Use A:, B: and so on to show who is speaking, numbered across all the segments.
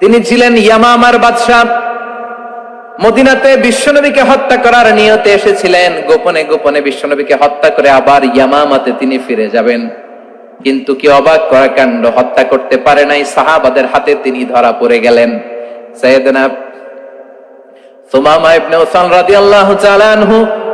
A: তিনি ছিলেন ইয়ামামার বাদশা মদিনাতে বিশ্বনবীকে হত্যা করার নিয়তে এসেছিলেন। গোপনে গোপনে বিশ্বনবীকে হত্যা করে আবার ইয়ামামাতে তিনি ফিরে যাবেন। কিন্তু কি অবাক করা কাণ্ড, হত্যা করতে পারে নাই, সাহাবাদের হাতে তিনি ধরা পড়ে গেলেন। সৈয়দনা সুমামা ইবনে উসাল রাদিয়াল্লাহু তাআলা আনহু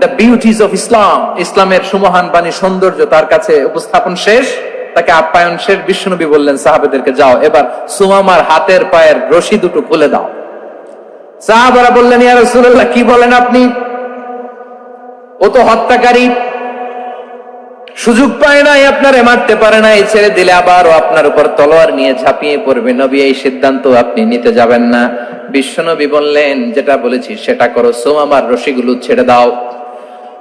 A: দ্য বিউটিজ অফ ইসলাম ইসলামের সুমহান বাণী সৌন্দর্য তার কাছে উপস্থাপন শেষ। তাকে আপ্যায়ন শেষ। বিশ্বনবী বললেন, সাহাবেদেরকে যাও, এবার সুমামার হাতের পায়ের রশি দুটো খুলে দাও। সাহাবারা বললেন, ইয়া রাসূলুল্লাহ, কি বলেন আপনি? ও তো হত্যাকারী। সুযোগ পায় নাই, আপনারে মারতে পারে নাই, ছেড়ে দিলে আবারও আপনার উপর তলোয়ার নিয়ে ঝাঁপিয়ে পড়বে। নবী, এই সিদ্ধান্ত আপনি নিতে যাবেন না। বিশ্বনবী বললেন, যেটা বলেছি, সেটা করো। সোমামার রশিগুলো ছেড়ে দাও।